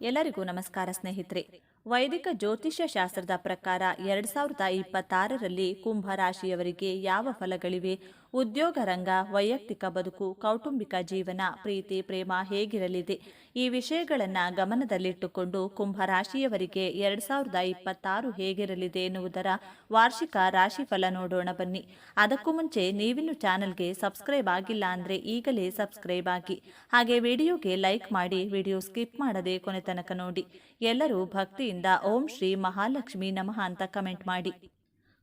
ಎಲ್ಲರಿಗೂ ನಮಸ್ಕಾರ ಸ್ನೇಹಿತರೆ. ವೈದಿಕ ಜ್ಯೋತಿಷ್ಯ ಶಾಸ್ತ್ರದ ಪ್ರಕಾರ ಎರಡ್ ಸಾವಿರದ ಇಪ್ಪತ್ತಾರರಲ್ಲಿ ಕುಂಭ ರಾಶಿಯವರಿಗೆ ಯಾವ ಫಲಗಳಿವೆ? ಉದ್ಯೋಗ ರಂಗ, ವೈಯಕ್ತಿಕ ಬದುಕು, ಕೌಟುಂಬಿಕ ಜೀವನ, ಪ್ರೀತಿ, ಪ್ರೇಮ ಹೇಗಿರಲಿದೆ? ಈ ವಿಷಯಗಳನ್ನು ಗಮನದಲ್ಲಿಟ್ಟುಕೊಂಡು ಕುಂಭ ರಾಶಿಯವರಿಗೆ ಎರಡ್ ಸಾವಿರದ ಇಪ್ಪತ್ತಾರು ಹೇಗಿರಲಿದೆ ಎನ್ನುವುದರ ವಾರ್ಷಿಕ ರಾಶಿಫಲ ನೋಡೋಣ ಬನ್ನಿ. ಅದಕ್ಕೂ ಮುಂಚೆ ನೀವಿನ್ನು ಚಾನಲ್ಗೆ ಸಬ್ಸ್ಕ್ರೈಬ್ ಆಗಿಲ್ಲ ಅಂದ್ರೆ ಈಗಲೇ ಸಬ್ಸ್ಕ್ರೈಬ್ ಆಗಿ. ಹಾಗೆ ವಿಡಿಯೋಗೆ ಲೈಕ್ ಮಾಡಿ, ವಿಡಿಯೋ ಸ್ಕಿಪ್ ಮಾಡದೆ ಕೊನೆ ತನಕ ನೋಡಿ. ಎಲ್ಲರೂ ಭಕ್ತಿಯಿಂದ ಓಂ ಶ್ರೀ ಮಹಾಲಕ್ಷ್ಮಿ ನಮಃ ಅಂತ ಕಮೆಂಟ್ ಮಾಡಿ.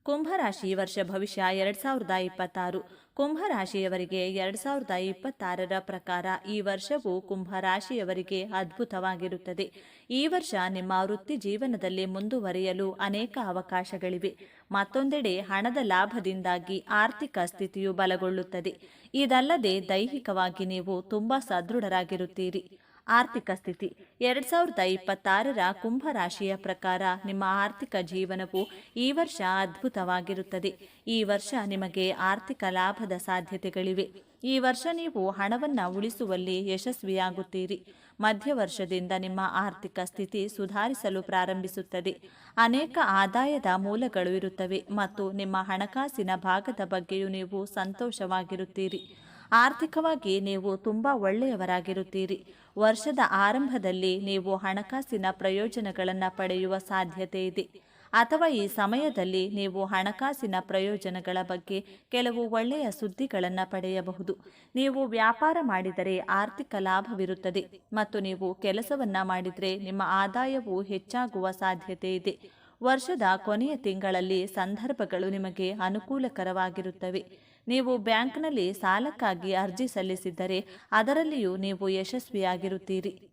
ಕುಂಭರಾಶಿ ವರ್ಷ ಭವಿಷ್ಯ ಎರಡ್ ಸಾವಿರದ ಇಪ್ಪತ್ತಾರು. ಕುಂಭರಾಶಿಯವರಿಗೆ ಎರಡ್ ಸಾವಿರದ ಇಪ್ಪತ್ತಾರರ ಪ್ರಕಾರ ಈ ವರ್ಷವು ಕುಂಭರಾಶಿಯವರಿಗೆ ಅದ್ಭುತವಾಗಿರುತ್ತದೆ. ಈ ವರ್ಷ ನಿಮ್ಮ ವೃತ್ತಿ ಜೀವನದಲ್ಲಿ ಮುಂದುವರಿಯಲು ಅನೇಕ ಅವಕಾಶಗಳಿವೆ. ಮತ್ತೊಂದೆಡೆ ಹಣದ ಲಾಭದಿಂದಾಗಿ ಆರ್ಥಿಕ ಸ್ಥಿತಿಯು ಬಲಗೊಳ್ಳುತ್ತದೆ. ಇದಲ್ಲದೆ ದೈಹಿಕವಾಗಿ ನೀವು ತುಂಬಾ ಸದೃಢರಾಗಿರುತ್ತೀರಿ. ಆರ್ಥಿಕ ಸ್ಥಿತಿ. ಎರಡ್ ಸಾವಿರದ ಇಪ್ಪತ್ತಾರರ ಕುಂಭ ರಾಶಿಯ ಪ್ರಕಾರ ನಿಮ್ಮ ಆರ್ಥಿಕ ಜೀವನವು ಈ ವರ್ಷ ಅದ್ಭುತವಾಗಿರುತ್ತದೆ. ಈ ವರ್ಷ ನಿಮಗೆ ಆರ್ಥಿಕ ಲಾಭದ ಸಾಧ್ಯತೆಗಳಿವೆ. ಈ ವರ್ಷ ನೀವು ಹಣವನ್ನು ಉಳಿಸುವಲ್ಲಿ ಯಶಸ್ವಿಯಾಗುತ್ತೀರಿ. ಮಧ್ಯ ವರ್ಷದಿಂದ ನಿಮ್ಮ ಆರ್ಥಿಕ ಸ್ಥಿತಿ ಸುಧಾರಿಸಲು ಪ್ರಾರಂಭಿಸುತ್ತದೆ. ಅನೇಕ ಆದಾಯದ ಮೂಲಗಳು ಇರುತ್ತವೆ ಮತ್ತು ನಿಮ್ಮ ಹಣಕಾಸಿನ ಭಾಗದ ಬಗ್ಗೆಯೂ ನೀವು ಸಂತೋಷವಾಗಿರುತ್ತೀರಿ. ಆರ್ಥಿಕವಾಗಿ ನೀವು ತುಂಬ ಒಳ್ಳೆಯವರಾಗಿರುತ್ತೀರಿ. ವರ್ಷದ ಆರಂಭದಲ್ಲಿ ನೀವು ಹಣಕಾಸಿನ ಪ್ರಯೋಜನಗಳನ್ನು ಪಡೆಯುವ ಸಾಧ್ಯತೆ ಇದೆ. ಅಥವಾ ಈ ಸಮಯದಲ್ಲಿ ನೀವು ಹಣಕಾಸಿನ ಪ್ರಯೋಜನಗಳ ಬಗ್ಗೆ ಕೆಲವು ಒಳ್ಳೆಯ ಸುದ್ದಿಗಳನ್ನು ಪಡೆಯಬಹುದು. ನೀವು ವ್ಯಾಪಾರ ಮಾಡಿದರೆ ಆರ್ಥಿಕ ಲಾಭವಿರುತ್ತದೆ ಮತ್ತು ನೀವು ಕೆಲಸವನ್ನ ಮಾಡಿದರೆ ನಿಮ್ಮ ಆದಾಯವು ಹೆಚ್ಚಾಗುವ ಸಾಧ್ಯತೆ ಇದೆ. ವರ್ಷದ ಕೊನೆಯ ತಿಂಗಳಲ್ಲಿ ಸಂದರ್ಭಗಳು ನಿಮಗೆ ಅನುಕೂಲಕರವಾಗಿರುತ್ತವೆ. ನೀವು ಬ್ಯಾಂಕ್ನಲ್ಲಿ ಸಾಲಕ್ಕಾಗಿ ಅರ್ಜಿ ಸಲ್ಲಿಸಿದ್ದರೆ ಅದರಲ್ಲಿಯೂ ನೀವು ಯಶಸ್ವಿಯಾಗಿರುತ್ತೀರಿ.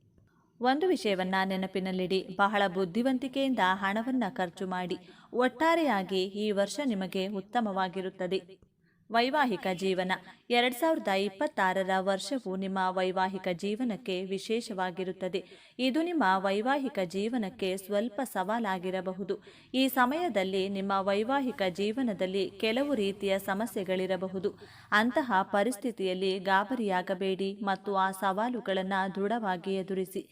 ಒಂದು ವಿಷಯವನ್ನ ನೆನಪಿನಲ್ಲಿಡಿ. ಬಹಳ ಬುದ್ಧಿವಂತಿಕೆಯಿಂದ ಹಣವನ್ನು ಖರ್ಚು ಮಾಡಿ. ಒಟ್ಟಾರೆಯಾಗಿ ಈ ವರ್ಷ ನಿಮಗೆ ಉತ್ತಮವಾಗಿರುತ್ತದೆ. ವೈವಾಹಿಕ ಜೀವನ. ಎರಡ್ ಸಾವಿರದ ಇಪ್ಪತ್ತಾರರ ವರ್ಷವು ನಿಮ್ಮ ವೈವಾಹಿಕ ಜೀವನಕ್ಕೆ ವಿಶೇಷವಾಗಿರುತ್ತದೆ. ಇದು ನಿಮ್ಮ ವೈವಾಹಿಕ ಜೀವನಕ್ಕೆ ಸ್ವಲ್ಪ ಸವಾಲಾಗಿರಬಹುದು. ಈ ಸಮಯದಲ್ಲಿ ನಿಮ್ಮ ವೈವಾಹಿಕ ಜೀವನದಲ್ಲಿ ಕೆಲವು ರೀತಿಯ ಸಮಸ್ಯೆಗಳಿರಬಹುದು. ಅಂತಹ ಪರಿಸ್ಥಿತಿಯಲ್ಲಿ ಗಾಬರಿಯಾಗಬೇಡಿ ಮತ್ತು ಆ ಸವಾಲುಗಳನ್ನು ದೃಢವಾಗಿ ಎದುರಿಸಿ.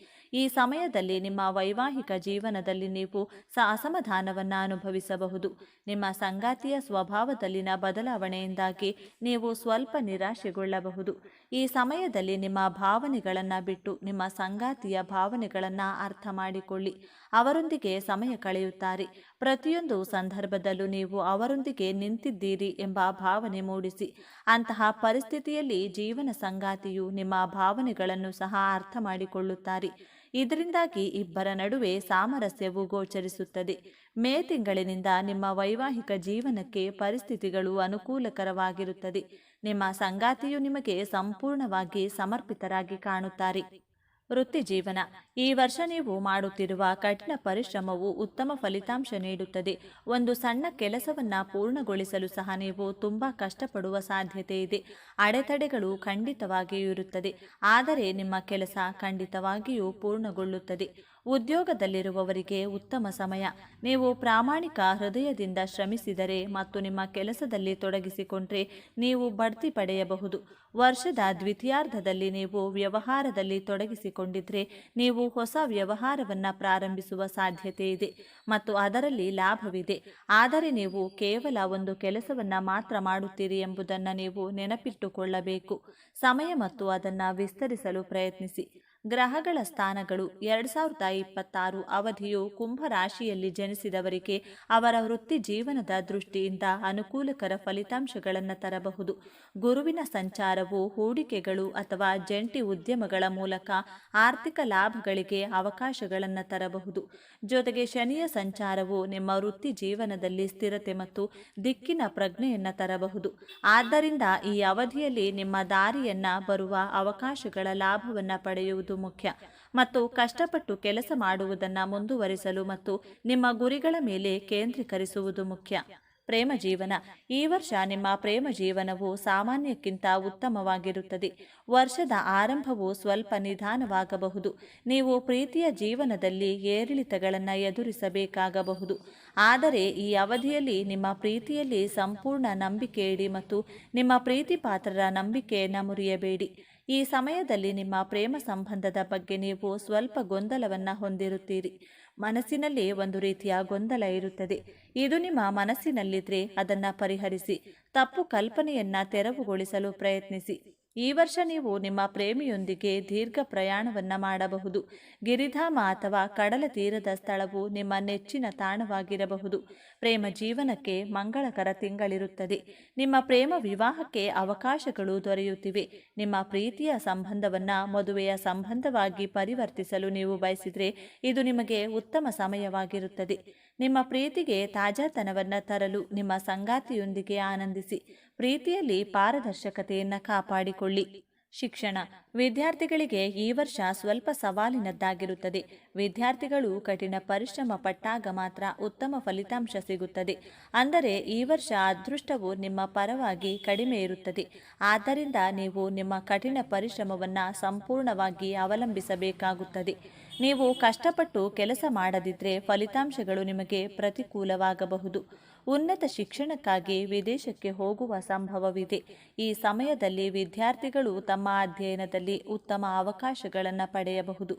ಈ ಸಮಯದಲ್ಲಿ ನಿಮ್ಮ ವೈವಾಹಿಕ ಜೀವನದಲ್ಲಿ ನೀವು ಸ ಅಸಮಾಧಾನವನ್ನು ಅನುಭವಿಸಬಹುದು. ನಿಮ್ಮ ಸಂಗಾತಿಯ ಸ್ವಭಾವದಲ್ಲಿನ ಬದಲಾವಣೆಯಿಂದಾಗಿ ನೀವು ಸ್ವಲ್ಪ ನಿರಾಶೆಗೊಳ್ಳಬಹುದು. ಈ ಸಮಯದಲ್ಲಿ ನಿಮ್ಮ ಭಾವನೆಗಳನ್ನು ಬಿಟ್ಟು ನಿಮ್ಮ ಸಂಗಾತಿಯ ಭಾವನೆಗಳನ್ನು ಅರ್ಥ ಮಾಡಿಕೊಳ್ಳಿ. ಅವರೊಂದಿಗೆ ಸಮಯ ಕಳೆಯುತ್ತಾರೆ. ಪ್ರತಿಯೊಂದು ಸಂದರ್ಭದಲ್ಲೂ ನೀವು ಅವರೊಂದಿಗೆ ನಿಂತಿದ್ದೀರಿ ಎಂಬ ಭಾವನೆ ಮೂಡಿಸಿ. ಅಂತಹ ಪರಿಸ್ಥಿತಿಯಲ್ಲಿ ಜೀವನ ಸಂಗಾತಿಯು ನಿಮ್ಮ ಭಾವನೆಗಳನ್ನು ಸಹ ಅರ್ಥ ಮಾಡಿಕೊಳ್ಳುತ್ತಾರೆ. ಇದರಿಂದಾಗಿ ಇಬ್ಬರ ನಡುವೆ ಸಾಮರಸ್ಯವು ಗೋಚರಿಸುತ್ತದೆ. ಮೇ ತಿಂಗಳಿನಿಂದ ನಿಮ್ಮ ವೈವಾಹಿಕ ಜೀವನಕ್ಕೆ ಪರಿಸ್ಥಿತಿಗಳು ಅನುಕೂಲಕರವಾಗಿರುತ್ತದೆ. ನಿಮ್ಮ ಸಂಗಾತಿಯು ನಿಮಗೆ ಸಂಪೂರ್ಣವಾಗಿ ಸಮರ್ಪಿತರಾಗಿ ಕಾಣುತ್ತಾರೆ. ವೃತ್ತಿ ಜೀವನ. ಈ ವರ್ಷ ನೀವು ಮಾಡುತ್ತಿರುವ ಕಠಿಣ ಪರಿಶ್ರಮವು ಉತ್ತಮ ಫಲಿತಾಂಶ ನೀಡುತ್ತದೆ. ಒಂದು ಸಣ್ಣ ಕೆಲಸವನ್ನ ಪೂರ್ಣಗೊಳಿಸಲು ಸಹ ನೀವು ತುಂಬಾ ಕಷ್ಟಪಡುವ ಸಾಧ್ಯತೆ ಇದೆ. ಅಡೆತಡೆಗಳು ಖಂಡಿತವಾಗಿಯೂ ಇರುತ್ತದೆ. ಆದರೆ ನಿಮ್ಮ ಕೆಲಸ ಖಂಡಿತವಾಗಿಯೂ ಪೂರ್ಣಗೊಳ್ಳುತ್ತದೆ. ಉದ್ಯೋಗದಲ್ಲಿರುವವರಿಗೆ ಉತ್ತಮ ಸಮಯ. ನೀವು ಪ್ರಾಮಾಣಿಕ ಹೃದಯದಿಂದ ಶ್ರಮಿಸಿದರೆ ಮತ್ತು ನಿಮ್ಮ ಕೆಲಸದಲ್ಲಿ ತೊಡಗಿಸಿಕೊಂಡ್ರೆ ನೀವು ಬಡ್ತಿ ಪಡೆಯಬಹುದು. ವರ್ಷದ ದ್ವಿತೀಯಾರ್ಧದಲ್ಲಿ ನೀವು ವ್ಯವಹಾರದಲ್ಲಿ ತೊಡಗಿಸಿಕೊಂಡಿದ್ರೆ ನೀವು ಹೊಸ ವ್ಯವಹಾರವನ್ನು ಪ್ರಾರಂಭಿಸುವ ಸಾಧ್ಯತೆ ಇದೆ ಮತ್ತು ಅದರಲ್ಲಿ ಲಾಭವಿದೆ. ಆದರೆ ನೀವು ಕೇವಲ ಒಂದು ಕೆಲಸವನ್ನು ಮಾತ್ರ ಮಾಡುತ್ತೀರಿ ಎಂಬುದನ್ನು ನೀವು ನೆನಪಿಟ್ಟುಕೊಳ್ಳಬೇಕು. ಸಮಯ ಮತ್ತು ಅದನ್ನು ವಿಸ್ತರಿಸಲು ಪ್ರಯತ್ನಿಸಿ. ಗ್ರಹಗಳ ಸ್ಥಾನಗಳು ಎರಡ್ ಸಾವಿರದ ಇಪ್ಪತ್ತಾರು ಅವಧಿಯು ಕುಂಭ ರಾಶಿಯಲ್ಲಿ ಜನಿಸಿದವರಿಗೆ ಅವರ ವೃತ್ತಿ ಜೀವನದ ದೃಷ್ಟಿಯಿಂದ ಅನುಕೂಲಕರ ಫಲಿತಾಂಶಗಳನ್ನು ತರಬಹುದು. ಗುರುವಿನ ಸಂಚಾರವು ಹೂಡಿಕೆಗಳು ಅಥವಾ ಜಂಟಿ ಉದ್ಯಮಗಳ ಮೂಲಕ ಆರ್ಥಿಕ ಲಾಭಗಳಿಗೆ ಅವಕಾಶಗಳನ್ನು ತರಬಹುದು. ಜೊತೆಗೆ ಶನಿಯ ಸಂಚಾರವು ನಿಮ್ಮ ವೃತ್ತಿ ಜೀವನದಲ್ಲಿ ಸ್ಥಿರತೆ ಮತ್ತು ದಿಕ್ಕಿನ ಪ್ರಜ್ಞೆಯನ್ನು ತರಬಹುದು. ಆದ್ದರಿಂದ ಈ ಅವಧಿಯಲ್ಲಿ ನಿಮ್ಮ ದಾರಿಯನ್ನ ಬರುವ ಅವಕಾಶಗಳ ಲಾಭವನ್ನು ಪಡೆಯುವುದು ಮುಖ್ಯ. ಮತ್ತು ಕಷ್ಟಪಟ್ಟು ಕೆಲಸ ಮಾಡುವುದನ್ನು ಮುಂದುವರಿಸಲು ಮತ್ತು ನಿಮ್ಮ ಗುರಿಗಳ ಮೇಲೆ ಕೇಂದ್ರೀಕರಿಸುವುದು ಮುಖ್ಯ. ಪ್ರೇಮ ಜೀವನ. ಈ ವರ್ಷ ನಿಮ್ಮ ಪ್ರೇಮ ಜೀವನವು ಸಾಮಾನ್ಯಕ್ಕಿಂತ ಉತ್ತಮವಾಗಿರುತ್ತದೆ. ವರ್ಷದ ಆರಂಭವು ಸ್ವಲ್ಪ ನಿಧಾನವಾಗಬಹುದು. ನೀವು ಪ್ರೀತಿಯ ಜೀವನದಲ್ಲಿ ಏರಿಳಿತಗಳನ್ನು ಎದುರಿಸಬೇಕಾಗಬಹುದು. ಆದರೆ ಈ ಅವಧಿಯಲ್ಲಿ ನಿಮ್ಮ ಪ್ರೀತಿಯಲ್ಲಿ ಸಂಪೂರ್ಣ ನಂಬಿಕೆ ಇಡಿ ಮತ್ತು ನಿಮ್ಮ ಪ್ರೀತಿ ಪಾತ್ರರ ನಂಬಿಕೆಯನ್ನು ಮುರಿಯಬೇಡಿ. ಈ ಸಮಯದಲ್ಲಿ ನಿಮ್ಮ ಪ್ರೇಮ ಸಂಬಂಧದ ಬಗ್ಗೆ ನೀವು ಸ್ವಲ್ಪ ಗೊಂದಲವನ್ನು ಹೊಂದಿರುತ್ತೀರಿ. ಮನಸ್ಸಿನಲ್ಲಿ ಒಂದು ರೀತಿಯ ಗೊಂದಲ ಇರುತ್ತದೆ. ಇದು ನಿಮ್ಮ ಮನಸ್ಸಿನಲ್ಲಿದ್ದರೆ ಅದನ್ನು ಪರಿಹರಿಸಿ, ತಪ್ಪು ಕಲ್ಪನೆಯನ್ನು ತೆರವುಗೊಳಿಸಲು ಪ್ರಯತ್ನಿಸಿ. ಈ ವರ್ಷ ನೀವು ನಿಮ್ಮ ಪ್ರೇಮಿಯೊಂದಿಗೆ ದೀರ್ಘ ಪ್ರಯಾಣವನ್ನು ಮಾಡಬಹುದು. ಗಿರಿಧಾಮ ಅಥವಾ ಕಡಲ ತೀರದ ಸ್ಥಳವು ನಿಮ್ಮ ನೆಚ್ಚಿನ ತಾಣವಾಗಿರಬಹುದು. ಪ್ರೇಮ ಜೀವನಕ್ಕೆ ಮಂಗಳಕರ ತಿಂಗಳಿರುತ್ತದೆ. ನಿಮ್ಮ ಪ್ರೇಮ ವಿವಾಹಕ್ಕೆ ಅವಕಾಶಗಳು ದೊರೆಯುತ್ತಿವೆ. ನಿಮ್ಮ ಪ್ರೀತಿಯ ಸಂಬಂಧವನ್ನು ಮದುವೆಯ ಸಂಬಂಧವಾಗಿ ಪರಿವರ್ತಿಸಲು ನೀವು ಬಯಸಿದರೆ ಇದು ನಿಮಗೆ ಉತ್ತಮ ಸಮಯವಾಗಿರುತ್ತದೆ. ನಿಮ್ಮ ಪ್ರೀತಿಗೆ ತಾಜಾತನವನ್ನು ತರಲು ನಿಮ್ಮ ಸಂಗಾತಿಯೊಂದಿಗೆ ಆನಂದಿಸಿ, ಪ್ರೀತಿಯಲ್ಲಿ ಪಾರದರ್ಶಕತೆಯನ್ನು ಕಾಪಾಡಿಕೊಳ್ಳಿ. ಶಿಕ್ಷಣ, ವಿದ್ಯಾರ್ಥಿಗಳಿಗೆ ಈ ವರ್ಷ ಸ್ವಲ್ಪ ಸವಾಲಿನದ್ದಾಗಿರುತ್ತದೆ. ವಿದ್ಯಾರ್ಥಿಗಳು ಕಠಿಣ ಪರಿಶ್ರಮ ಪಟ್ಟಾಗ ಮಾತ್ರ ಉತ್ತಮ ಫಲಿತಾಂಶ ಸಿಗುತ್ತದೆ. ಅಂದರೆ ಈ ವರ್ಷ ಅದೃಷ್ಟವು ನಿಮ್ಮ ಪರವಾಗಿ ಕಡಿಮೆ ಇರುತ್ತದೆ. ಆದ್ದರಿಂದ ನೀವು ನಿಮ್ಮ ಕಠಿಣ ಪರಿಶ್ರಮವನ್ನು ಸಂಪೂರ್ಣವಾಗಿ ಅವಲಂಬಿಸಬೇಕಾಗುತ್ತದೆ. ನೀವು ಕಷ್ಟಪಟ್ಟು ಕೆಲಸ ಮಾಡದಿದ್ದರೆ ಫಲಿತಾಂಶಗಳು ನಿಮಗೆ ಪ್ರತಿಕೂಲವಾಗಬಹುದು. ಉನ್ನತ ಶಿಕ್ಷಣಕ್ಕಾಗಿ ವಿದೇಶಕ್ಕೆ ಹೋಗುವ ಸಂಭವವಿದೆ. ಈ ಸಮಯದಲ್ಲಿ ವಿದ್ಯಾರ್ಥಿಗಳು ತಮ್ಮ ಅಧ್ಯಯನದಲ್ಲಿ ಉತ್ತಮ ಅವಕಾಶಗಳನ್ನು ಪಡೆಯಬಹುದು.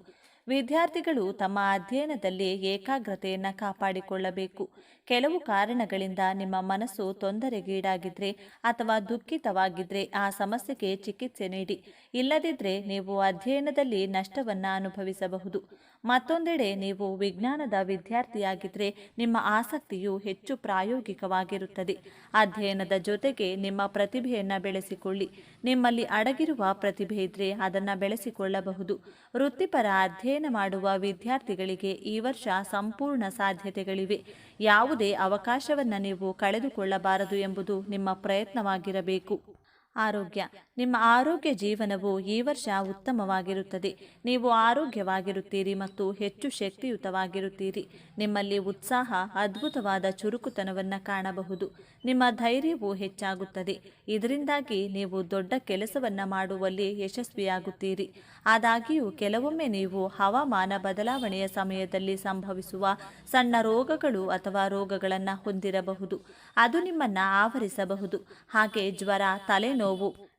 ವಿದ್ಯಾರ್ಥಿಗಳು ತಮ್ಮ ಅಧ್ಯಯನದಲ್ಲಿ ಏಕಾಗ್ರತೆಯನ್ನು ಕಾಪಾಡಿಕೊಳ್ಳಬೇಕು. ಕೆಲವು ಕಾರಣಗಳಿಂದ ನಿಮ್ಮ ಮನಸ್ಸು ತೊಂದರೆಗೀಡಾಗಿದ್ರೆ ಅಥವಾ ದುಃಖಿತವಾಗಿದ್ರೆ ಆ ಸಮಸ್ಯೆಗೆ ಚಿಕಿತ್ಸೆ ನೀಡಿ. ಇಲ್ಲದಿದ್ರೆ ನೀವು ಅಧ್ಯಯನದಲ್ಲಿ ನಷ್ಟವನ್ನು ಅನುಭವಿಸಬಹುದು. ಮತ್ತೊಂದೆಡೆ ನೀವು ವಿಜ್ಞಾನದ ವಿದ್ಯಾರ್ಥಿಯಾಗಿದ್ರೆ ನಿಮ್ಮ ಆಸಕ್ತಿಯು ಹೆಚ್ಚು ಪ್ರಾಯೋಗಿಕವಾಗಿರುತ್ತದೆ. ಅಧ್ಯಯನದ ಜೊತೆಗೆ ನಿಮ್ಮ ಪ್ರತಿಭೆಯನ್ನು ಬೆಳೆಸಿಕೊಳ್ಳಿ. ನಿಮ್ಮಲ್ಲಿ ಅಡಗಿರುವ ಪ್ರತಿಭೆ ಇದ್ರೆ ಅದನ್ನು ಬೆಳೆಸಿಕೊಳ್ಳಬಹುದು. ವೃತ್ತಿಪರ ಅಧ್ಯಯನ ಮಾಡುವ ವಿದ್ಯಾರ್ಥಿಗಳಿಗೆ ಈ ವರ್ಷ ಸಂಪೂರ್ಣ ಸಾಧ್ಯತೆಗಳಿವೆ. ಯಾವುದೇ ಅವಕಾಶವನ್ನು ನೀವು ಕಳೆದುಕೊಳ್ಳಬಾರದು ಎಂಬುದು ನಿಮ್ಮ ಪ್ರಯತ್ನವಾಗಿರಬೇಕು. ಆರೋಗ್ಯ. ನಿಮ್ಮ ಆರೋಗ್ಯ ಜೀವನವು ಈ ವರ್ಷ ಉತ್ತಮವಾಗಿರುತ್ತದೆ. ನೀವು ಆರೋಗ್ಯವಾಗಿರುತ್ತೀರಿ ಮತ್ತು ಹೆಚ್ಚು ಶಕ್ತಿಯುತವಾಗಿರುತ್ತೀರಿ. ನಿಮ್ಮಲ್ಲಿ ಉತ್ಸಾಹ, ಅದ್ಭುತವಾದ ಚುರುಕುತನವನ್ನು ಕಾಣಬಹುದು. ನಿಮ್ಮ ಧೈರ್ಯವು ಹೆಚ್ಚಾಗುತ್ತದೆ. ಇದರಿಂದಾಗಿ ನೀವು ದೊಡ್ಡ ಕೆಲಸವನ್ನು ಮಾಡುವಲ್ಲಿ ಯಶಸ್ವಿಯಾಗುತ್ತೀರಿ. ಆದಾಗ್ಯೂ, ಕೆಲವೊಮ್ಮೆ ನೀವು ಹವಾಮಾನ ಬದಲಾವಣೆಯ ಸಮಯದಲ್ಲಿ ಸಂಭವಿಸುವ ಸಣ್ಣ ರೋಗಗಳು ಅಥವಾ ರೋಗಗಳನ್ನು ಹೊಂದಿರಬಹುದು. ಅದು ನಿಮ್ಮನ್ನು ಆವರಿಸಬಹುದು. ಹಾಗೆ ಜ್ವರ, ತಲೆನೋವು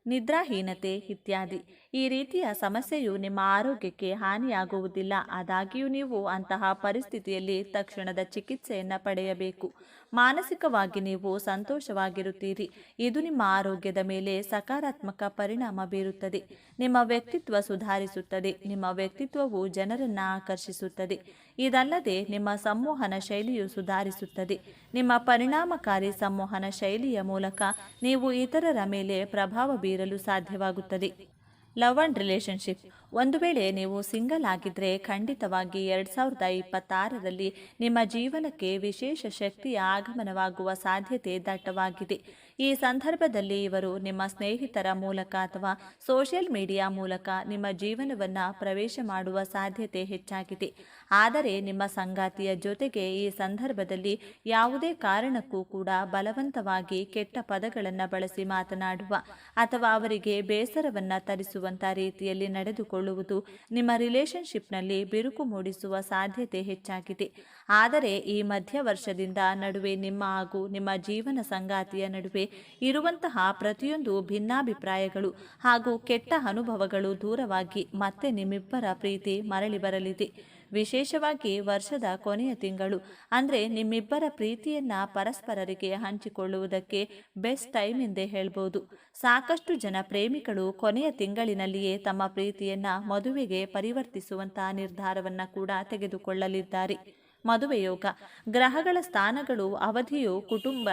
ನಿದ್ರಾಹೀನತೆ ಇತ್ಯಾದಿ. ಈ ರೀತಿಯ ಸಮಸ್ಯೆಯು ನಿಮ್ಮ ಆರೋಗ್ಯಕ್ಕೆ ಹಾನಿಯಾಗುವುದಿಲ್ಲ. ಆದಾಗ್ಯೂ ನೀವು ಅಂತಹ ಪರಿಸ್ಥಿತಿಯಲ್ಲಿ ತಕ್ಷಣದ ಚಿಕಿತ್ಸೆಯನ್ನು ಪಡೆಯಬೇಕು. ಮಾನಸಿಕವಾಗಿ ನೀವು ಸಂತೋಷವಾಗಿರುತ್ತೀರಿ. ಇದು ನಿಮ್ಮ ಆರೋಗ್ಯದ ಮೇಲೆ ಸಕಾರಾತ್ಮಕ ಪರಿಣಾಮ ಬೀರುತ್ತದೆ. ನಿಮ್ಮ ವ್ಯಕ್ತಿತ್ವ ಸುಧಾರಿಸುತ್ತದೆ. ನಿಮ್ಮ ವ್ಯಕ್ತಿತ್ವವು ಜನರನ್ನು ಆಕರ್ಷಿಸುತ್ತದೆ. ಇದಲ್ಲದೆ ನಿಮ್ಮ ಸಂವಹನ ಶೈಲಿಯು ಸುಧಾರಿಸುತ್ತದೆ. ನಿಮ್ಮ ಪರಿಣಾಮಕಾರಿ ಸಂವಹನ ಶೈಲಿಯ ಮೂಲಕ ನೀವು ಇತರರ ಮೇಲೆ ಪ್ರಭಾವ ಬೀರಲು ಸಾಧ್ಯವಾಗುತ್ತದೆ. ಲವ್ ಅಂಡ್ ರಿಲೇಶನ್ಶಿಪ್ ಒಂದು ವೇಳೆ ನೀವು ಸಿಂಗಲ್ ಆಗಿದ್ದರೆ ಖಂಡಿತವಾಗಿ ಎರಡು ಸಾವಿರದ ಇಪ್ಪತ್ತಾರರಲ್ಲಿ ನಿಮ್ಮ ಜೀವನಕ್ಕೆ ವಿಶೇಷ ಶಕ್ತಿಯ ಆಗಮನವಾಗುವ ಸಾಧ್ಯತೆ ದಟ್ಟವಾಗಿದೆ. ಈ ಸಂದರ್ಭದಲ್ಲಿ ಇವರು ನಿಮ್ಮ ಸ್ನೇಹಿತರ ಮೂಲಕ ಅಥವಾ ಸೋಷಿಯಲ್ ಮೀಡಿಯಾ ಮೂಲಕ ನಿಮ್ಮ ಜೀವನವನ್ನು ಪ್ರವೇಶ ಮಾಡುವ ಸಾಧ್ಯತೆ ಹೆಚ್ಚಾಗಿದೆ. ಆದರೆ ನಿಮ್ಮ ಸಂಗಾತಿಯ ಜೊತೆಗೆ ಈ ಸಂದರ್ಭದಲ್ಲಿ ಯಾವುದೇ ಕಾರಣಕ್ಕೂ ಕೂಡ ಬಲವಂತವಾಗಿ ಕೆಟ್ಟ ಪದಗಳನ್ನು ಬಳಸಿ ಮಾತನಾಡುವ ಅಥವಾ ಅವರಿಗೆ ಬೇಸರವನ್ನು ತರಿಸುವಂಥ ರೀತಿಯಲ್ಲಿ ನಡೆದುಕೊಳ್ಳುವುದು ನಿಮ್ಮ ರಿಲೇಶನ್ಶಿಪ್ನಲ್ಲಿ ಬಿರುಕು ಮೂಡಿಸುವ ಸಾಧ್ಯತೆ ಹೆಚ್ಚಾಗಿದೆ. ಆದರೆ ಈ ಮಧ್ಯ ವರ್ಷದಿಂದ ನಡುವೆ ನಿಮ್ಮ ಹಾಗೂ ನಿಮ್ಮ ಜೀವನ ಸಂಗಾತಿಯ ನಡುವೆ ಇರುವಂತಹ ಪ್ರತಿಯೊಂದು ಭಿನ್ನಾಭಿಪ್ರಾಯಗಳು ಹಾಗೂ ಕೆಟ್ಟ ಅನುಭವಗಳು ದೂರವಾಗಿ ಮತ್ತೆ ನಿಮ್ಮಿಬ್ಬರ ಪ್ರೀತಿ ಮರಳಿ ಬರಲಿದೆ. ವಿಶೇಷವಾಗಿ ವರ್ಷದ ಕೊನೆಯ ತಿಂಗಳು, ಅಂದರೆ ನಿಮ್ಮಿಬ್ಬರ ಪ್ರೀತಿಯನ್ನ ಪರಸ್ಪರರಿಗೆ ಹಂಚಿಕೊಳ್ಳುವುದಕ್ಕೆ ಬೆಸ್ಟ್ ಟೈಮ್ ಎಂದೇ ಹೇಳ್ಬೋದು. ಸಾಕಷ್ಟು ಜನ ಪ್ರೇಮಿಗಳು ಕೊನೆಯ ತಿಂಗಳಿನಲ್ಲಿಯೇ ತಮ್ಮ ಪ್ರೀತಿಯನ್ನ ಮದುವೆಗೆ ಪರಿವರ್ತಿಸುವಂತಹ ನಿರ್ಧಾರವನ್ನ ಕೂಡ ತೆಗೆದುಕೊಳ್ಳಲಿದ್ದಾರೆ. ಮದುವೆ ಯೋಗ ಗ್ರಹಗಳ ಸ್ಥಾನಗಳು, ಅವಧಿಯು ಕುಟುಂಬ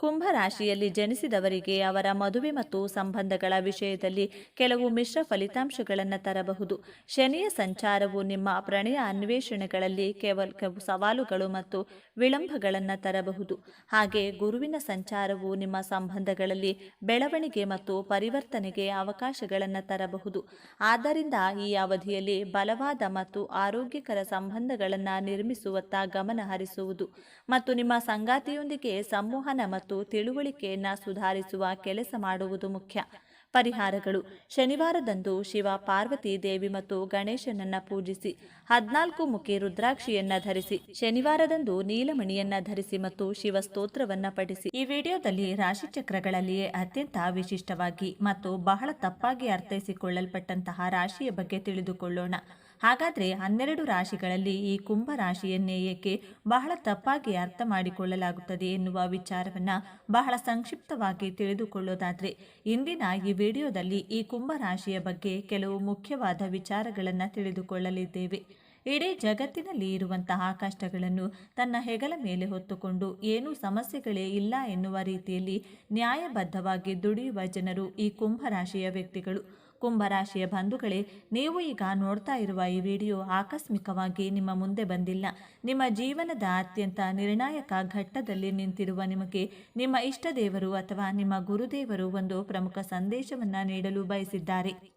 ಕುಂಭರಾಶಿಯಲ್ಲಿ ಜನಿಸಿದವರಿಗೆ ಅವರ ಮದುವೆ ಮತ್ತು ಸಂಬಂಧಗಳ ವಿಷಯದಲ್ಲಿ ಕೆಲವು ಮಿಶ್ರ ಫಲಿತಾಂಶಗಳನ್ನು ತರಬಹುದು. ಶನಿಯ ಸಂಚಾರವು ನಿಮ್ಮ ಪ್ರಣಯ ಅನ್ವೇಷಣೆಗಳಲ್ಲಿ ಕೇವಲ ಸವಾಲುಗಳು ಮತ್ತು ವಿಳಂಬಗಳನ್ನು ತರಬಹುದು. ಹಾಗೆ ಗುರುವಿನ ಸಂಚಾರವು ನಿಮ್ಮ ಸಂಬಂಧಗಳಲ್ಲಿ ಬೆಳವಣಿಗೆ ಮತ್ತು ಪರಿವರ್ತನೆಗೆ ಅವಕಾಶಗಳನ್ನು ತರಬಹುದು. ಆದ್ದರಿಂದ ಈ ಅವಧಿಯಲ್ಲಿ ಬಲವಾದ ಮತ್ತು ಆರೋಗ್ಯಕರ ಸಂಬಂಧಗಳನ್ನು ನಿರ್ಮಿಸುವತ್ತ ಗಮನ ಹರಿಸುವುದು. ಮತ್ತು ನಿಮ್ಮ ಸಂಗಾತಿಯೊಂದಿಗೆ ಸಂವಹನ ಮತ್ತು ತಿಳುವಳಿಕೆಯನ್ನು ಸುಧಾರಿಸುವ ಕೆಲಸ ಮಾಡುವುದು ಮುಖ್ಯ. ಪರಿಹಾರಗಳು. ಶನಿವಾರದಂದು ಶಿವ ಪಾರ್ವತಿ ದೇವಿ ಮತ್ತು ಗಣೇಶನನ್ನ ಪೂಜಿಸಿ, ಹದಿನಾಲ್ಕು ಮುಖಿ ರುದ್ರಾಕ್ಷಿಯನ್ನ ಧರಿಸಿ, ಶನಿವಾರದಂದು ನೀಲಮಣಿಯನ್ನ ಧರಿಸಿ ಮತ್ತು ಶಿವ ಸ್ತೋತ್ರವನ್ನ ಪಠಿಸಿ. ಈ ವಿಡಿಯೋದಲ್ಲಿ ರಾಶಿಚಕ್ರಗಳಲ್ಲಿಯೇ ಅತ್ಯಂತ ವಿಶಿಷ್ಟವಾಗಿ ಮತ್ತು ಬಹಳ ತಪ್ಪಾಗಿ ಅರ್ಥೈಸಿಕೊಳ್ಳಲ್ಪಟ್ಟಂತಹ ರಾಶಿಯ ಬಗ್ಗೆ ತಿಳಿದುಕೊಳ್ಳೋಣ. ಹಾಗಾದ್ರೆ ಹನ್ನೆರಡು ರಾಶಿಗಳಲ್ಲಿ ಈ ಕುಂಭ ರಾಶಿಯನ್ನೇ ಏಕೆ ಬಹಳ ತಪ್ಪಾಗಿ ಅರ್ಥ ಮಾಡಿಕೊಳ್ಳಲಾಗುತ್ತದೆ ಎನ್ನುವ ವಿಚಾರವನ್ನು ಬಹಳ ಸಂಕ್ಷಿಪ್ತವಾಗಿ ತಿಳಿದುಕೊಳ್ಳೋದಾದರೆ, ಇಂದಿನ ಈ ವಿಡಿಯೋದಲ್ಲಿ ಈ ಕುಂಭ ರಾಶಿಯ ಬಗ್ಗೆ ಕೆಲವು ಮುಖ್ಯವಾದ ವಿಚಾರಗಳನ್ನು ತಿಳಿದುಕೊಳ್ಳಲಿದ್ದೇವೆ. ಇಡೀ ಜಗತ್ತಿನಲ್ಲಿ ಇರುವಂತಹ ಕಷ್ಟಗಳನ್ನು ತನ್ನ ಹೆಗಲ ಮೇಲೆ ಹೊತ್ತುಕೊಂಡು ಏನೂ ಸಮಸ್ಯೆಗಳೇ ಇಲ್ಲ ಎನ್ನುವ ರೀತಿಯಲ್ಲಿ ನ್ಯಾಯಬದ್ಧವಾಗಿ ದುಡಿಯುವ ಜನರು ಈ ಕುಂಭರಾಶಿಯ ವ್ಯಕ್ತಿಗಳು. ಕುಂಭರಾಶಿಯ ಬಂಧುಗಳೇ, ನೀವು ಈಗ ನೋಡ್ತಾ ಇರುವ ಈ ವಿಡಿಯೋ ಆಕಸ್ಮಿಕವಾಗಿ ನಿಮ್ಮ ಮುಂದೆ ಬಂದಿಲ್ಲ. ನಿಮ್ಮ ಜೀವನದ ಅತ್ಯಂತ ನಿರ್ಣಾಯಕ ಘಟ್ಟದಲ್ಲಿ ನಿಂತಿರುವ ನಿಮಗೆ ನಿಮ್ಮ ಇಷ್ಟ ದೇವರು ಅಥವಾ ನಿಮ್ಮ ಗುರುದೇವರು ಒಂದು ಪ್ರಮುಖ ಸಂದೇಶವನ್ನು ನೀಡಲು ಬಯಸಿದ್ದಾರೆ.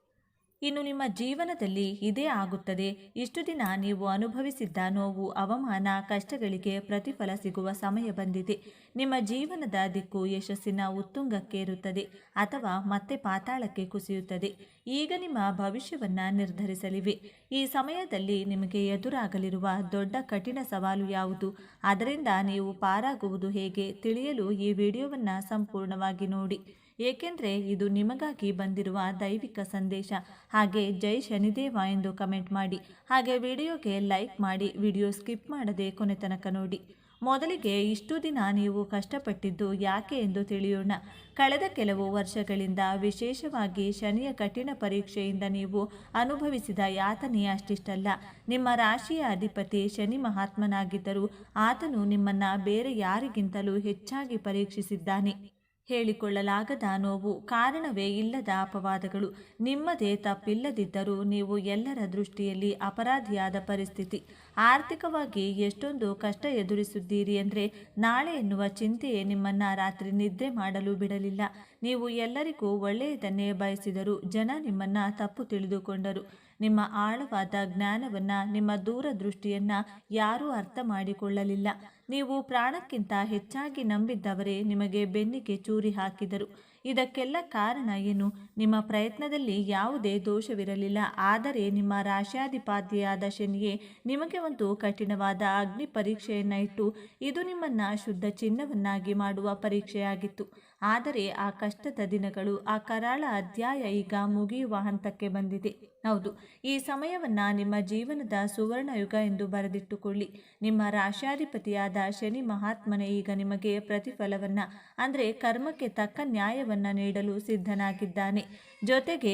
ಇನ್ನು ನಿಮ್ಮ ಜೀವನದಲ್ಲಿ ಇದೇ ಆಗುತ್ತದೆ. ಇಷ್ಟು ದಿನ ನೀವು ಅನುಭವಿಸಿದ್ದ ನೋವು, ಅವಮಾನ, ಕಷ್ಟಗಳಿಗೆ ಪ್ರತಿಫಲ ಸಿಗುವ ಸಮಯ ಬಂದಿದೆ. ನಿಮ್ಮ ಜೀವನದ ದಿಕ್ಕು ಯಶಸ್ಸಿನ ಉತ್ತುಂಗಕ್ಕೇರುತ್ತದೆ ಅಥವಾ ಮತ್ತೆ ಪಾತಾಳಕ್ಕೆ ಕುಸಿಯುತ್ತದೆ. ಈಗ ನಿಮ್ಮ ಭವಿಷ್ಯವನ್ನು ನಿರ್ಧರಿಸಲಿವೆ. ಈ ಸಮಯದಲ್ಲಿ ನಿಮಗೆ ಎದುರಾಗಲಿರುವ ದೊಡ್ಡ ಕಠಿಣ ಸವಾಲು ಯಾವುದು? ಅದರಿಂದ ನೀವು ಪಾರಾಗುವುದು ಹೇಗೆ? ತಿಳಿಯಲು ಈ ವಿಡಿಯೋವನ್ನು ಸಂಪೂರ್ಣವಾಗಿ ನೋಡಿ. ಏಕೆಂದರೆ ಇದು ನಿಮಗಾಗಿ ಬಂದಿರುವ ದೈವಿಕ ಸಂದೇಶ. ಹಾಗೆ ಜೈ ಶನಿದೇವ ಎಂದು ಕಮೆಂಟ್ ಮಾಡಿ. ಹಾಗೆ ವಿಡಿಯೋಗೆ ಲೈಕ್ ಮಾಡಿ. ವಿಡಿಯೋ ಸ್ಕಿಪ್ ಮಾಡದೆ ಕೊನೆ ತನಕ ನೋಡಿ. ಮೊದಲಿಗೆ ಇಷ್ಟು ದಿನ ನೀವು ಕಷ್ಟಪಟ್ಟಿದ್ದು ಯಾಕೆ ಎಂದು ತಿಳಿಯೋಣ. ಕಳೆದ ಕೆಲವು ವರ್ಷಗಳಿಂದ ವಿಶೇಷವಾಗಿ ಶನಿಯ ಕಠಿಣ ಪರೀಕ್ಷೆಯಿಂದ ನೀವು ಅನುಭವಿಸಿದ ಯಾತನೆ ಅಷ್ಟಿಷ್ಟಲ್ಲ. ನಿಮ್ಮ ರಾಶಿಯ ಅಧಿಪತಿ ಶನಿ ಮಹಾತ್ಮನಾಗಿದ್ದರೂ ಆತನು ನಿಮ್ಮನ್ನು ಬೇರೆ ಯಾರಿಗಿಂತಲೂ ಹೆಚ್ಚಾಗಿ ಪರೀಕ್ಷಿಸಿದ್ದಾನೆ. ಹೇಳಿಕೊಳ್ಳಲಾಗದ ನೋವು ಕಾರಣವೇ ಇಲ್ಲದ ಅಪವಾದಗಳು. ನಿಮ್ಮದೇ ತಪ್ಪಿಲ್ಲದಿದ್ದರೂ ನೀವು ಎಲ್ಲರ ದೃಷ್ಟಿಯಲ್ಲಿ ಅಪರಾಧಿಯಾದ ಪರಿಸ್ಥಿತಿ. ಆರ್ಥಿಕವಾಗಿ ಎಷ್ಟೊಂದು ಕಷ್ಟ ಎದುರಿಸಿದ್ದೀರಿ ಅಂದರೆ ನಾಳೆ ಎನ್ನುವ ಚಿಂತೆಯೇ ನಿಮ್ಮನ್ನ ರಾತ್ರಿ ನಿದ್ರೆ ಮಾಡಲು ಬಿಡಲಿಲ್ಲ. ನೀವು ಎಲ್ಲರಿಗೂ ಒಳ್ಳೆಯದನ್ನೇ ಬಯಸಿದರು ಜನ ನಿಮ್ಮನ್ನ ತಪ್ಪು ತಿಳಿದುಕೊಂಡರು. ನಿಮ್ಮ ಆಳವಾದ ಜ್ಞಾನವನ್ನ, ನಿಮ್ಮ ದೂರದೃಷ್ಟಿಯನ್ನ ಯಾರೂ ಅರ್ಥ ಮಾಡಿಕೊಳ್ಳಲಿಲ್ಲ ನೀವು ಪ್ರಾಣಕ್ಕಿಂತ ಹೆಚ್ಚಾಗಿ ನಂಬಿದ್ದವರೇ ನಿಮಗೆ ಬೆನ್ನಿಗೆ ಚೂರಿ ಹಾಕಿದರು. ಇದಕ್ಕೆಲ್ಲ ಕಾರಣ ಏನು? ನಿಮ್ಮ ಪ್ರಯತ್ನದಲ್ಲಿ ಯಾವುದೇ ದೋಷವಿರಲಿಲ್ಲ. ಆದರೆ ನಿಮ್ಮ ರಾಶ್ಯಾಧಿಪಾತಿಯಾದ ಶನಿಯೇ ನಿಮಗೆ ಒಂದು ಕಠಿಣವಾದ ಅಗ್ನಿ ಪರೀಕ್ಷೆಯನ್ನು ಇಟ್ಟು, ಇದು ನಿಮ್ಮನ್ನು ಶುದ್ಧ ಚಿನ್ನವನ್ನಾಗಿ ಮಾಡುವ ಪರೀಕ್ಷೆಯಾಗಿತ್ತು. ಆದರೆ ಆ ಕಷ್ಟದ ದಿನಗಳು, ಆ ಕರಾಳ ಅಧ್ಯಾಯ ಈಗ ಮುಗಿಯುವ ಹಂತಕ್ಕೆ ಬಂದಿದೆ. ಹೌದು, ಈ ಸಮಯವನ್ನ ನಿಮ್ಮ ಜೀವನದ ಸುವರ್ಣ ಯುಗ ಎಂದು ಬರೆದಿಟ್ಟುಕೊಳ್ಳಿ. ನಿಮ್ಮ ರಾಶ್ಯಾಧಿಪತಿಯಾದ ಶನಿ ಮಹಾತ್ಮನೇ ಈಗ ನಿಮಗೆ ಪ್ರತಿಫಲವನ್ನ, ಅಂದರೆ ಕರ್ಮಕ್ಕೆ ತಕ್ಕ ನ್ಯಾಯವನ್ನ ನೀಡಲು ಸಿದ್ಧನಾಗಿದ್ದಾನೆ. ಜೊತೆಗೆ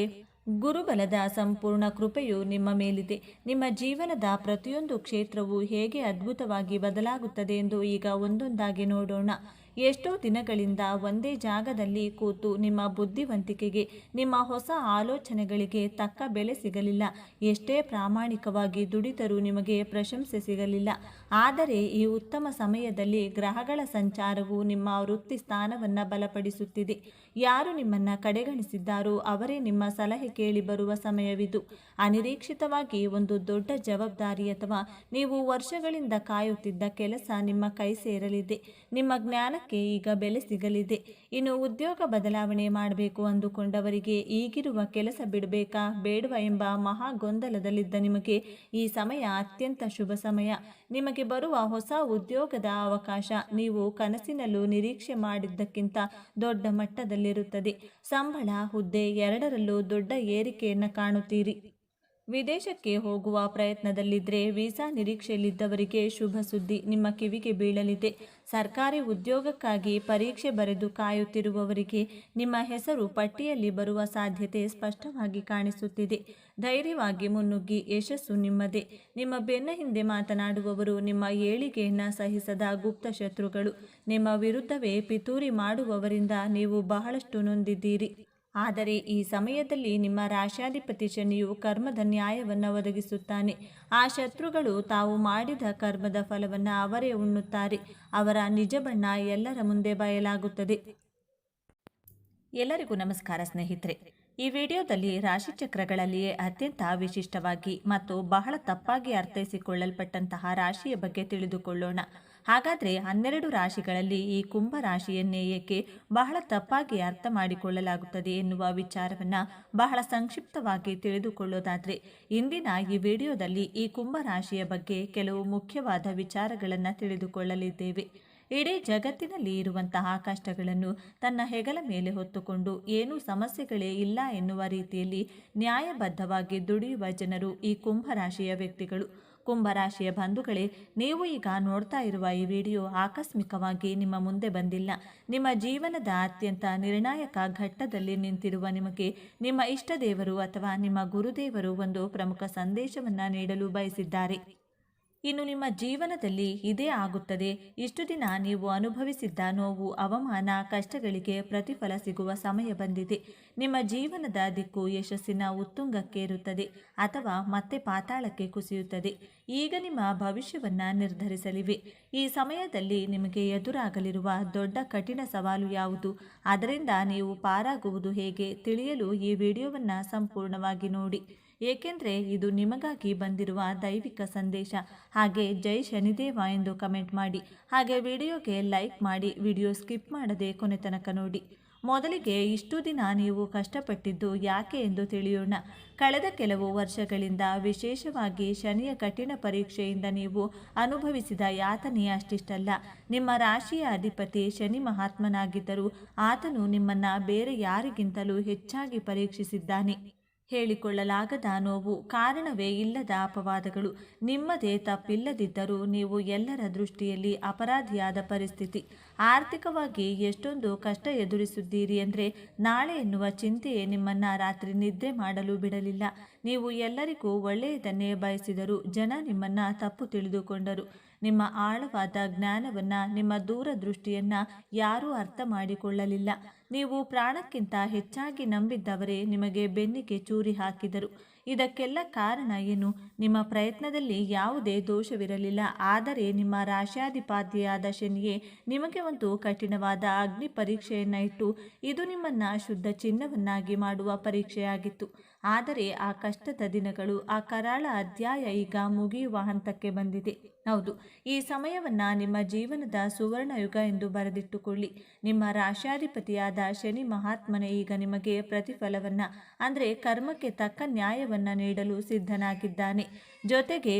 ಗುರುಬಲದ ಸಂಪೂರ್ಣ ಕೃಪೆಯು ನಿಮ್ಮ ಮೇಲಿದೆ. ನಿಮ್ಮ ಜೀವನದ ಪ್ರತಿಯೊಂದು ಕ್ಷೇತ್ರವು ಹೇಗೆ ಅದ್ಭುತವಾಗಿ ಬದಲಾಗುತ್ತದೆ ಎಂದು ಈಗ ಒಂದೊಂದಾಗಿ ನೋಡೋಣ. ಎಷ್ಟೋ ದಿನಗಳಿಂದ ಒಂದೇ ಜಾಗದಲ್ಲಿ ಕೂತು ನಿಮ್ಮ ಬುದ್ಧಿವಂತಿಕೆಗೆ, ನಿಮ್ಮ ಹೊಸ ಆಲೋಚನೆಗಳಿಗೆ ತಕ್ಕ ಬೆಲೆ ಸಿಗಲಿಲ್ಲ. ಎಷ್ಟೇ ಪ್ರಾಮಾಣಿಕವಾಗಿ ದುಡಿದರೂ ನಿಮಗೆ ಪ್ರಶಂಸೆ ಸಿಗಲಿಲ್ಲ. ಆದರೆ ಈ ಉತ್ತಮ ಸಮಯದಲ್ಲಿ ಗ್ರಹಗಳ ಸಂಚಾರವು ನಿಮ್ಮ ವೃತ್ತಿ ಸ್ಥಾನವನ್ನು ಬಲಪಡಿಸುತ್ತಿದೆ. ಯಾರು ನಿಮ್ಮನ್ನ ಕಡೆಗಣಿಸಿದ್ದಾರೋ ಅವರೇ ನಿಮ್ಮ ಸಲಹೆ ಕೇಳಿ ಬರುವ ಸಮಯವಿದು. ಅನಿರೀಕ್ಷಿತವಾಗಿ ಒಂದು ದೊಡ್ಡ ಜವಾಬ್ದಾರಿ ಅಥವಾ ನೀವು ವರ್ಷಗಳಿಂದ ಕಾಯುತ್ತಿದ್ದ ಕೆಲಸ ನಿಮ್ಮ ಕೈ ಸೇರಲಿದೆ. ನಿಮ್ಮ ಜ್ಞಾನಕ್ಕೆ ಈಗ ಬೆಲೆ ಸಿಗಲಿದೆ. ಇನ್ನು ಉದ್ಯೋಗ ಬದಲಾವಣೆ ಮಾಡಬೇಕು ಅಂದುಕೊಂಡವರಿಗೆ ಈಗಿರುವ ಕೆಲಸ ಬಿಡಬೇಕಾ? ಬೇಡವಾ ಎಂಬ ಮಹಾ ಗೊಂದಲದಲ್ಲಿದ್ದ ನಿಮಗೆ ಈ ಸಮಯ ಅತ್ಯಂತ ಶುಭ ಸಮಯ. ನಿಮಗೆ ಬರುವ ಹೊಸ ಉದ್ಯೋಗದ ಅವಕಾಶ ನೀವು ಕನಸಿನಲ್ಲೂ ನಿರೀಕ್ಷೆ ಮಾಡಿದ್ದಕ್ಕಿಂತ ದೊಡ್ಡ ಮಟ್ಟದಲ್ಲಿರುತ್ತದೆ ಸಂಬಳ ಹುದ್ದೆ ಎರಡರಲ್ಲೂ ದೊಡ್ಡ ಏರಿಕೆಯನ್ನು ಕಾಣುತ್ತೀರಿ. ವಿದೇಶಕ್ಕೆ ಹೋಗುವ ಪ್ರಯತ್ನದಲ್ಲಿದ್ದರೆ ವೀಸಾ ನಿರೀಕ್ಷೆಯಲ್ಲಿದ್ದವರಿಗೆ ಶುಭ ಸುದ್ದಿ. ನಿಮ್ಮ ಕಿವಿಗೆ ಬೀಳಲಿದೆ. ಸರ್ಕಾರಿ ಉದ್ಯೋಗಕ್ಕಾಗಿ ಪರೀಕ್ಷೆ ಬರೆದು ಕಾಯುತ್ತಿರುವವರಿಗೆ ನಿಮ್ಮ ಹೆಸರು ಪಟ್ಟಿಯಲ್ಲಿ ಬರುವ ಸಾಧ್ಯತೆ ಸ್ಪಷ್ಟವಾಗಿ ಕಾಣಿಸುತ್ತಿದೆ. ಧೈರ್ಯವಾಗಿ ಮುನ್ನುಗ್ಗಿ, ಯಶಸ್ಸು ನಿಮ್ಮದೇ. ನಿಮ್ಮ ಬೆನ್ನ ಹಿಂದೆ ಮಾತನಾಡುವವರು ನಿಮ್ಮ ಏಳಿಗೆಯನ್ನು ಸಹಿಸದ ಗುಪ್ತ ಶತ್ರುಗಳು. ನಿಮ್ಮ ವಿರುದ್ಧವೇ ಪಿತೂರಿ ಮಾಡುವವರಿಂದ ನೀವು ಬಹಳಷ್ಟು ನೊಂದಿದ್ದೀರಿ. ಆದರೆ ಈ ಸಮಯದಲ್ಲಿ ನಿಮ್ಮ ರಾಶಾಧಿಪತಿ ಶನಿಯು ಕರ್ಮದ ನ್ಯಾಯವನ್ನು ಒದಗಿಸುತ್ತಾನೆ. ಆ ಶತ್ರುಗಳು ತಾವು ಮಾಡಿದ ಕರ್ಮದ ಫಲವನ್ನು ಅವರೇ ಉಣ್ಣುತ್ತಾರೆ. ಅವರ ನಿಜ ಬಣ್ಣ ಎಲ್ಲರ ಮುಂದೆ ಬಯಲಾಗುತ್ತದೆ. ಎಲ್ಲರಿಗೂ ನಮಸ್ಕಾರ ಸ್ನೇಹಿತರೆ. ಈ ವಿಡಿಯೋದಲ್ಲಿ ರಾಶಿಚಕ್ರಗಳಲ್ಲಿಯೇ ಅತ್ಯಂತ ವಿಶಿಷ್ಟವಾಗಿ ಮತ್ತು ಬಹಳ ತಪ್ಪಾಗಿ ಅರ್ಥೈಸಿಕೊಳ್ಳಲ್ಪಟ್ಟಂತಹ ರಾಶಿಯ ಬಗ್ಗೆ ತಿಳಿದುಕೊಳ್ಳೋಣ. ಹಾಗಾದರೆ ಹನ್ನೆರಡು ರಾಶಿಗಳಲ್ಲಿ ಈ ಕುಂಭ ರಾಶಿಯನ್ನೇ ಏಕೆ ಬಹಳ ತಪ್ಪಾಗಿ ಅರ್ಥ ಮಾಡಿಕೊಳ್ಳಲಾಗುತ್ತದೆ ಎನ್ನುವ ವಿಚಾರವನ್ನು ಬಹಳ ಸಂಕ್ಷಿಪ್ತವಾಗಿ ತಿಳಿದುಕೊಳ್ಳೋದಾದರೆ, ಇಂದಿನ ಈ ವಿಡಿಯೋದಲ್ಲಿ ಈ ಕುಂಭ ರಾಶಿಯ ಬಗ್ಗೆ ಕೆಲವು ಮುಖ್ಯವಾದ ವಿಚಾರಗಳನ್ನು ತಿಳಿದುಕೊಳ್ಳಲಿದ್ದೇವೆ. ಇಡೀ ಜಗತ್ತಿನಲ್ಲಿ ಇರುವಂತಹ ಕಷ್ಟಗಳನ್ನು ತನ್ನ ಹೆಗಲ ಮೇಲೆ ಹೊತ್ತುಕೊಂಡು ಏನೂ ಸಮಸ್ಯೆಗಳೇ ಇಲ್ಲ ಎನ್ನುವ ರೀತಿಯಲ್ಲಿ ನ್ಯಾಯಬದ್ಧವಾಗಿ ದುಡಿಯುವ ಜನರು ಈ ಕುಂಭರಾಶಿಯ ವ್ಯಕ್ತಿಗಳು. ಕುಂಭರಾಶಿಯ ಬಂಧುಗಳೇ, ನೀವು ಈಗ ನೋಡ್ತಾ ಇರುವ ಈ ವಿಡಿಯೋ ಆಕಸ್ಮಿಕವಾಗಿ ನಿಮ್ಮ ಮುಂದೆ ಬಂದಿಲ್ಲ. ನಿಮ್ಮ ಜೀವನದ ಅತ್ಯಂತ ನಿರ್ಣಾಯಕ ಘಟ್ಟದಲ್ಲಿ ನಿಂತಿರುವ ನಿಮಗೆ ನಿಮ್ಮ ಇಷ್ಟ ದೇವರು ಅಥವಾ ನಿಮ್ಮ ಗುರುದೇವರು ಒಂದು ಪ್ರಮುಖ ಸಂದೇಶವನ್ನು ನೀಡಲು ಬಯಸಿದ್ದಾರೆ. ಇನ್ನು ನಿಮ್ಮ ಜೀವನದಲ್ಲಿ ಇದೇ ಆಗುತ್ತದೆ. ಇಷ್ಟು ದಿನ ನೀವು ಅನುಭವಿಸಿದ್ದ ನೋವು, ಅವಮಾನ, ಕಷ್ಟಗಳಿಗೆ ಪ್ರತಿಫಲ ಸಿಗುವ ಸಮಯ ಬಂದಿದೆ. ನಿಮ್ಮ ಜೀವನದ ದಿಕ್ಕು ಯಶಸ್ಸಿನ ಉತ್ತುಂಗಕ್ಕೇರುತ್ತದೆ ಅಥವಾ ಮತ್ತೆ ಪಾತಾಳಕ್ಕೆ ಕುಸಿಯುತ್ತದೆ. ಈಗ ನಿಮ್ಮ ಭವಿಷ್ಯವನ್ನು ನಿರ್ಧರಿಸಲಿವೆ. ಈ ಸಮಯದಲ್ಲಿ ನಿಮಗೆ ಎದುರಾಗಲಿರುವ ದೊಡ್ಡ ಕಠಿಣ ಸವಾಲು ಯಾವುದು? ಅದರಿಂದ ನೀವು ಪಾರಾಗುವುದು ಹೇಗೆ ತಿಳಿಯಲು ಈ ವಿಡಿಯೋವನ್ನು ಸಂಪೂರ್ಣವಾಗಿ ನೋಡಿ. ಏಕೆಂದರೆ ಇದು ನಿಮಗಾಗಿ ಬಂದಿರುವ ದೈವಿಕ ಸಂದೇಶ. ಹಾಗೆ ಜೈ ಶನಿದೇವ ಎಂದು ಕಮೆಂಟ್ ಮಾಡಿ. ಹಾಗೆ ವಿಡಿಯೋಗೆ ಲೈಕ್ ಮಾಡಿ. ವಿಡಿಯೋ ಸ್ಕಿಪ್ ಮಾಡದೆ ಕೊನೆ ತನಕ ನೋಡಿ. ಮೊದಲಿಗೆ ಇಷ್ಟು ದಿನ ನೀವು ಕಷ್ಟಪಟ್ಟಿದ್ದು ಯಾಕೆ ಎಂದು ತಿಳಿಯೋಣ. ಕಳೆದ ಕೆಲವು ವರ್ಷಗಳಿಂದ ವಿಶೇಷವಾಗಿ ಶನಿಯ ಕಠಿಣ ಪರೀಕ್ಷೆಯಿಂದ ನೀವು ಅನುಭವಿಸಿದ ಯಾತನೆ ಅಷ್ಟಿಷ್ಟಲ್ಲ. ನಿಮ್ಮ ರಾಶಿಯ ಅಧಿಪತಿ ಶನಿ ಮಹಾತ್ಮನಾಗಿದ್ದರೂ ಆತನು ನಿಮ್ಮನ್ನು ಬೇರೆ ಯಾರಿಗಿಂತಲೂ ಹೆಚ್ಚಾಗಿ ಪರೀಕ್ಷಿಸಿದ್ದಾನೆ. ಹೇಳಿಕೊಳ್ಳಲಾಗದ ನೋವು ಕಾರಣವೇ ಇಲ್ಲದ ಅಪವಾದಗಳು. ನಿಮ್ಮದೇ ತಪ್ಪಿಲ್ಲದಿದ್ದರೂ ನೀವು ಎಲ್ಲರ ದೃಷ್ಟಿಯಲ್ಲಿ ಅಪರಾಧಿಯಾದ ಪರಿಸ್ಥಿತಿ. ಆರ್ಥಿಕವಾಗಿ ಎಷ್ಟೊಂದು ಕಷ್ಟ ಎದುರಿಸಿದ್ದೀರಿ ಅಂದರೆ ನಾಳೆ ಎನ್ನುವ ಚಿಂತೆಯೇ ನಿಮ್ಮನ್ನು ರಾತ್ರಿ ನಿದ್ದೆ ಮಾಡಲು ಬಿಡಲಿಲ್ಲ. ನೀವು ಎಲ್ಲರಿಗೂ ಒಳ್ಳೆಯದನ್ನೇ ಬಯಸಿದರು ಜನ ನಿಮ್ಮನ್ನು ತಪ್ಪು ತಿಳಿದುಕೊಂಡರು. ನಿಮ್ಮ ಆಳವಾದ ಜ್ಞಾನವನ್ನು, ನಿಮ್ಮ ದೂರದೃಷ್ಟಿಯನ್ನು ಯಾರೂ ಅರ್ಥ ಮಾಡಿಕೊಳ್ಳಲಿಲ್ಲ ನೀವು ಪ್ರಾಣಕ್ಕಿಂತ ಹೆಚ್ಚಾಗಿ ನಂಬಿದ್ದವರೇ ನಿಮಗೆ ಬೆನ್ನಿಗೆ ಚೂರಿ ಹಾಕಿದರು. ಇದಕ್ಕೆಲ್ಲ ಕಾರಣ ಏನು? ನಿಮ್ಮ ಪ್ರಯತ್ನದಲ್ಲಿ ಯಾವುದೇ ದೋಷವಿರಲಿಲ್ಲ. ಆದರೆ ನಿಮ್ಮ ರಾಶ್ಯಾಧಿಪಾತಿಯಾದ ಶನಿಯೇ ನಿಮಗೆ ಒಂದು ಕಠಿಣವಾದ ಅಗ್ನಿ ಪರೀಕ್ಷೆಯನ್ನು ಇಟ್ಟು, ಇದು ನಿಮ್ಮನ್ನು ಶುದ್ಧ ಚಿನ್ನವನ್ನಾಗಿ ಮಾಡುವ ಪರೀಕ್ಷೆಯಾಗಿತ್ತು. ಆದರೆ ಆ ಕಷ್ಟದ ದಿನಗಳು, ಆ ಕರಾಳ ಅಧ್ಯಾಯ ಈಗ ಮುಗಿಯುವ ಹಂತಕ್ಕೆ ಬಂದಿದೆ. ಹೌದು, ಈ ಸಮಯವನ್ನ ನಿಮ್ಮ ಜೀವನದ ಸುವರ್ಣ ಯುಗ ಎಂದು ಬರೆದಿಟ್ಟುಕೊಳ್ಳಿ. ನಿಮ್ಮ ರಾಶಾಧಿಪತಿಯಾದ ಶನಿ ಮಹಾತ್ಮನೇ ಈಗ ನಿಮಗೆ ಪ್ರತಿಫಲವನ್ನ, ಅಂದರೆ ಕರ್ಮಕ್ಕೆ ತಕ್ಕ ನ್ಯಾಯವನ್ನ ನೀಡಲು ಸಿದ್ಧನಾಗಿದ್ದಾನೆ. ಜೊತೆಗೆ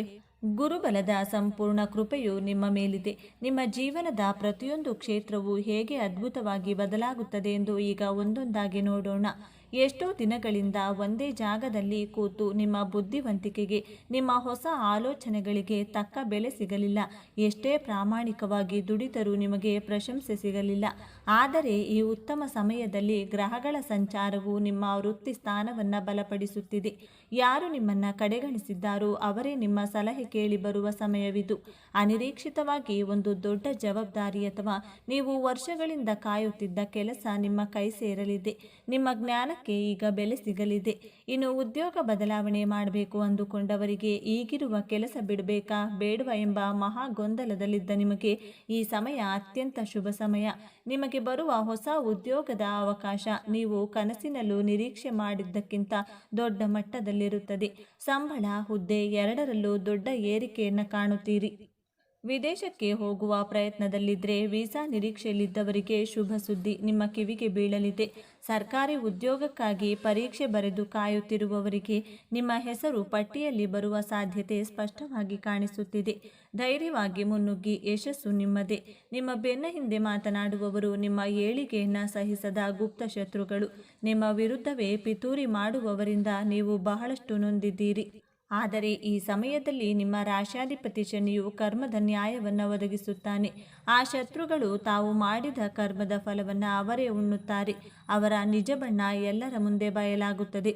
ಗುರುಬಲದ ಸಂಪೂರ್ಣ ಕೃಪೆಯು ನಿಮ್ಮ ಮೇಲಿದೆ. ನಿಮ್ಮ ಜೀವನದ ಪ್ರತಿಯೊಂದು ಕ್ಷೇತ್ರವು ಹೇಗೆ ಅದ್ಭುತವಾಗಿ ಬದಲಾಗುತ್ತದೆ ಎಂದು ಈಗ ಒಂದೊಂದಾಗಿ ನೋಡೋಣ. ಎಷ್ಟೋ ದಿನಗಳಿಂದ ಒಂದೇ ಜಾಗದಲ್ಲಿ ಕೂತು ನಿಮ್ಮ ಬುದ್ಧಿವಂತಿಕೆಗೆ, ನಿಮ್ಮ ಹೊಸ ಆಲೋಚನೆಗಳಿಗೆ ತಕ್ಕ ಬೆಲೆ ಸಿಗಲಿಲ್ಲ. ಎಷ್ಟೇ ಪ್ರಾಮಾಣಿಕವಾಗಿ ದುಡಿದರೂ ನಿಮಗೆ ಪ್ರಶಂಸೆ ಸಿಗಲಿಲ್ಲ. ಆದರೆ ಈ ಉತ್ತಮ ಸಮಯದಲ್ಲಿ ಗ್ರಹಗಳ ಸಂಚಾರವು ನಿಮ್ಮ ವೃತ್ತಿ ಸ್ಥಾನವನ್ನು ಬಲಪಡಿಸುತ್ತಿದೆ. ಯಾರು ನಿಮ್ಮನ್ನು ಕಡೆಗಣಿಸಿದ್ದಾರೋ ಅವರೇ ನಿಮ್ಮ ಸಲಹೆ ಕೇಳಿ ಬರುವ ಸಮಯವಿದು. ಅನಿರೀಕ್ಷಿತವಾಗಿ ಒಂದು ದೊಡ್ಡ ಜವಾಬ್ದಾರಿ ಅಥವಾ ನೀವು ವರ್ಷಗಳಿಂದ ಕಾಯುತ್ತಿದ್ದ ಕೆಲಸ ನಿಮ್ಮ ಕೈ ಸೇರಲಿದೆ. ನಿಮ್ಮ ಜ್ಞಾನಕ್ಕೆ ಈಗ ಬೆಲೆ ಸಿಗಲಿದೆ. ಇನ್ನು ಉದ್ಯೋಗ ಬದಲಾವಣೆ ಮಾಡಬೇಕು ಅಂದುಕೊಂಡವರಿಗೆ ಈಗಿರುವ ಕೆಲಸ ಬಿಡಬೇಕಾ? ಬೇಡವಾ ಎಂಬ ಮಹಾ ಗೊಂದಲದಲ್ಲಿದ್ದ ನಿಮಗೆ ಈ ಸಮಯ ಅತ್ಯಂತ ಶುಭ ಸಮಯ. ನಿಮಗೆ ಬರುವ ಹೊಸ ಉದ್ಯೋಗದ ಅವಕಾಶ ನೀವು ಕನಸಿನಲ್ಲೂ ನಿರೀಕ್ಷೆ ಮಾಡಿದ್ದಕ್ಕಿಂತ ದೊಡ್ಡ ಮಟ್ಟದಲ್ಲಿರುತ್ತದೆ ಸಂಬಳ ಹುದ್ದೆ ಎರಡರಲ್ಲೂ ದೊಡ್ಡ ಏರಿಕೆಯನ್ನು ಕಾಣುತ್ತೀರಿ. ವಿದೇಶಕ್ಕೆ ಹೋಗುವ ಪ್ರಯತ್ನದಲ್ಲಿದ್ದರೆ ವೀಸಾ ನಿರೀಕ್ಷೆಯಲ್ಲಿದ್ದವರಿಗೆ ಶುಭ ಸುದ್ದಿ. ನಿಮ್ಮ ಕಿವಿಗೆ ಬೀಳಲಿದೆ. ಸರ್ಕಾರಿ ಉದ್ಯೋಗಕ್ಕಾಗಿ ಪರೀಕ್ಷೆ ಬರೆದು ಕಾಯುತ್ತಿರುವವರಿಗೆ ನಿಮ್ಮ ಹೆಸರು ಪಟ್ಟಿಯಲ್ಲಿ ಬರುವ ಸಾಧ್ಯತೆ ಸ್ಪಷ್ಟವಾಗಿ ಕಾಣಿಸುತ್ತಿದೆ. ಧೈರ್ಯವಾಗಿ ಮುನ್ನುಗ್ಗಿ ಯಶಸ್ಸು ನಿಮ್ಮದೇ. ನಿಮ್ಮ ಬೆನ್ನ ಹಿಂದೆ ಮಾತನಾಡುವವರು ನಿಮ್ಮ ಏಳಿಗೆಯನ್ನು ಸಹಿಸದ ಗುಪ್ತ ಶತ್ರುಗಳು. ನಿಮ್ಮ ವಿರುದ್ಧವೇ ಪಿತೂರಿ ಮಾಡುವವರಿಂದ ನೀವು ಬಹಳಷ್ಟು ನೊಂದಿದ್ದೀರಿ. ಆದರೆ ಈ ಸಮಯದಲ್ಲಿ ನಿಮ್ಮ ರಾಶಾಧಿಪತಿ ಶನಿಯು ಕರ್ಮದ ನ್ಯಾಯವನ್ನು ಒದಗಿಸುತ್ತಾನೆ. ಆ ಶತ್ರುಗಳು ತಾವು ಮಾಡಿದ ಕರ್ಮದ ಫಲವನ್ನು ಅವರೇ ಉಣ್ಣುತ್ತಾರೆ. ಅವರ ನಿಜ ಬಣ್ಣ ಎಲ್ಲರ ಮುಂದೆ ಬಯಲಾಗುತ್ತದೆ.